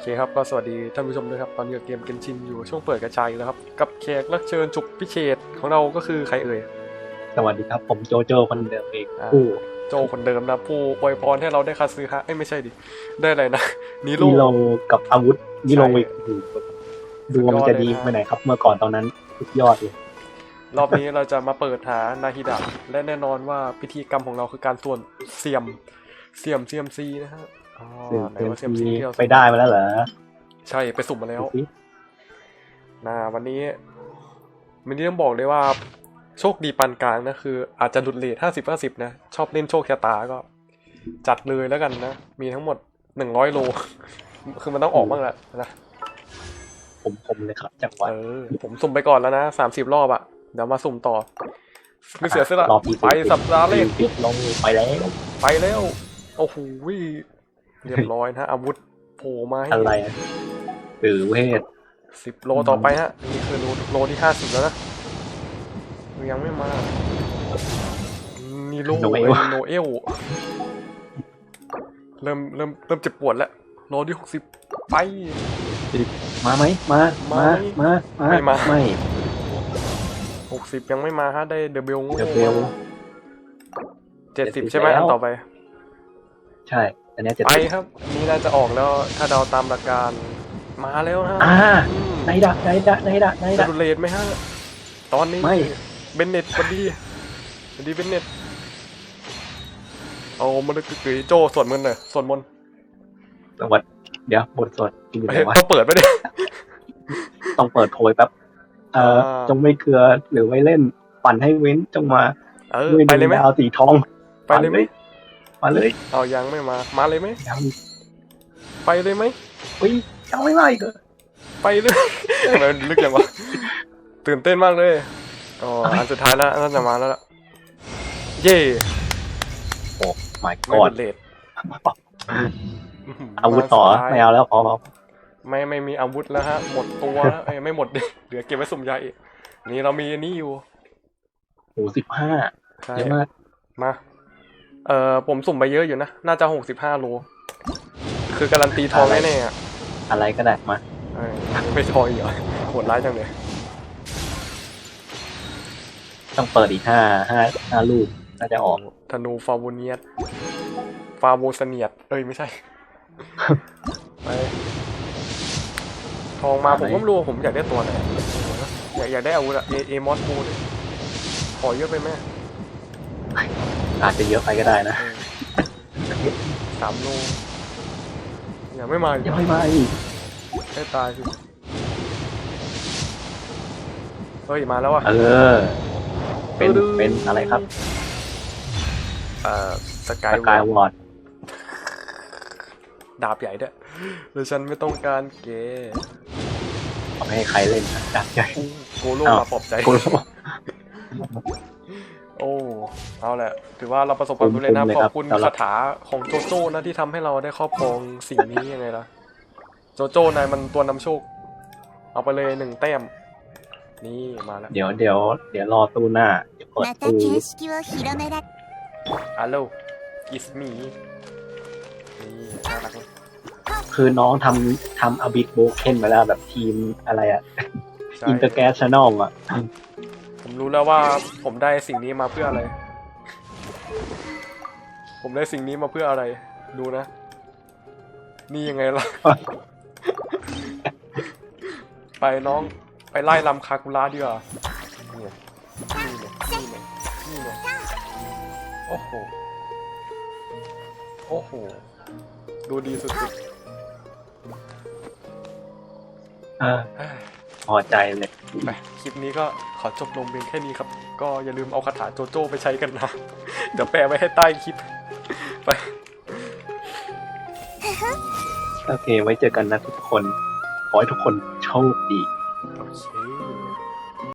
เคครับก็สวัสดีท่านผู้ชมด้วยครับตอนนี้เกมเกนชินอยู่ช่วงเปิดกระจายแล้วครับ กับแขกรับเชิญจุกพิเศษของเราก็คือใครเอ่ยสวัสดีครับผมโจโจคนเดิมเองอ่าผู้โจคนเดิมนะผู้อวยพรให้เราได้คาซื้อฮะเอ้ยไม่ใช่ดิได้อะไรนะนิโรนิโลกับอาวุธนิโลใช่วิกดูว่ามันจะดีสุดยอดเลยนะไปไหนครับ เมื่อก่อนตอนนั้นสุดยอดเลยรอบนี้เราจะมาเปิดหานาฮิดะและแน่นอนว่าพิธีกรรมของเราคือการส่วนเสียมเสียมเซียมซีนะฮะ อ๋อเต็มไหนเต็มว่าเซียมซีทีที่เราไปได้มาแล้วเหรอ ใช่ไปสุ่มมาแล้วดูสินะวันนี้วันนี้ต้องบอกเลยว่าโชคดีปานกลางนะคือ อาจจะหลุดเลทห้าสิบห้าสิบนะ ชอบเล่นโชคชะตาก็ จัดเลยแล้วกันนะ มีทั้งหมดหนึ่งร้อยโล คือมันต้องออกบ้างแหละนะผมผมเลยครับจังหวะเออผมสุ่มไปก่อนแล้วนะสามสิบรอบอะเดี๋ยวมาสุ่มต่อไม่เสียสละรอบที่ไปสัปดาห์แรกปิดลงไปแล้ว ไปแล้ว โอ้โห เรียบร้อยนะอาวุธโผล่มาให้อะไรอะหรือเวทสิบโลต่อไปฮะนี่คือโลโลที่ห้าสิบแล้วนะยังไม่มานี่โลโนเอลโนเอลเริ่มเริ่มเริ่มเจ็บปวดแล้วโลที่หกสิบไปมาไหมมามามาไหมมามาไม่มาไม่หกสิบยังไม่มาฮะได้เดอะเบลเดอะเบลเจ็ดสิบใช่ไหมแล้วอันต่อไป ใช่ อันเนี้ยจะไปครับ นี่น่าจะออกแล้วถ้าเดาตามหลักการมาแล้วนะอ่าอืมไหนดะไหนดะไหนดะไหนจะดะดูเลทไหมฮะตอนนี้ไม่เบนเน็ตสวัสดีสวัสดีเบนเน็ตเอามาเลยกึ๋ยโจสวดมนต์หน่อยสวดมนต์สวัสดีเดี๋ยวบทสวดอยู่ไหนเฮ้ยวะต้องเปิดไปดิต้องเปิดโพยแป๊บเอ่ออ่าจงไม่เกลือหรือไว้เล่น ปั่นให้เว้นจงมาเออด้วยไปเลยไหมดาวสีทองไปเลยไหม มาเลยเอายังไม่มา มาเลยไหมยังไปเลยไหมอุ้ยยังไม่มาอีกเหรอไปเลยทำไมมันลึกอย่างวะตื่นเต้นมากเลยอ๋ออันสุดท้ายแล้วน่าจะมาแล้วล่ะเย่โอ้ my ไม่ god เป็นเลทอาวุธต่อสุดท้ยไม่เอาแล้วพอพอไม่ไม่มีอาวุธแล้วฮะ หมดตัวแล้วเอ้ยไม่หมดดิเหลือเก็บไว้สุ่มยาอีกนี่เรามีอันนี้อยู่โอ้สิบห้าใช่เยอะมากมา เอ่อผมสุ่มไปเยอะอยู่นะ น่าจะหกสิบห้าโล คือการันตีทองแน่ๆอะอะไรก็ได้มาเออไม่ทองอีกเหรอโหดร้ายจังเลย ต้องเปิดอีกห้าห้าห้าลูกน่าจะออกธนูฟาโวเนียสฟาโวเสเนียดเอ้ยไม่ใช่ ไปทองมาผมก็ไม่รู้ว่าผมอยากได้ตัวไหนอยากอยากได้อาวุธอะเอเอมอสบูด้วยขอเยอะไปไหม อาจจะเยอะไปก็ได้นะเออสามโลยังไม่มาอีกยังไม่มาอีกให้ตายสิเฮ้ยมาแล้วอะ เออ เป็น เป็นอะไรครับ เอ่อ สกาสยกายวอร์ดดาบใหญ่ด้วยแล้วฉันไม่ต้องการเกย์เอาไม่ให้ใครเล่นนะจับใจอู้โกโลอ้าวมาปลอบใจคุณ โอ้เอาแหละ ถือว่าเราประสบความสำเร็จนะขอบคุณคาถาของโจโจ้นะที่ทำให้เราได้ครอบครองสิ่งนี้ยังไงล่ะ โจโจ้นายมันตัวนำโชค เอาไปเลยหนึ่งแต้ม นี่มาแล้ว เดี๋ยวเดี๋ยวเดี๋ยวรอตู้หน้า เดี๋ยวกดตู้ฮัลโหลอิสมีนี่น่ารักคือน้องทำทำอบิทโบเคนมาแล้วแบบทีมอะไรอะอินเตอร์แกชแนลอะ รู้แล้วว่าผมได้สิ่งนี้มาเพื่ออะไร ผมได้สิ่งนี้มาเพื่ออะไร ดูนะ นี่ยังไงล่ะ ไปน้องไปไล่ลำคากุระดีกว่านี่ไงนี่ไงนี่ไงนี่ไงโอ้โห โอ้โห ดูดีสุดๆเอ้ย พอใจเลย ไปคลิปนี้ก็ขอจบลงเพียงแค่นี้ครับ ก็อย่าลืมเอาคาถาโจโจ้ไปใช้กันนะ เดี๋ยวแปะไว้ให้ใต้คลิป ไป โอเค ไว้เจอกันนะทุกคน ขอให้ทุกคนโชคดี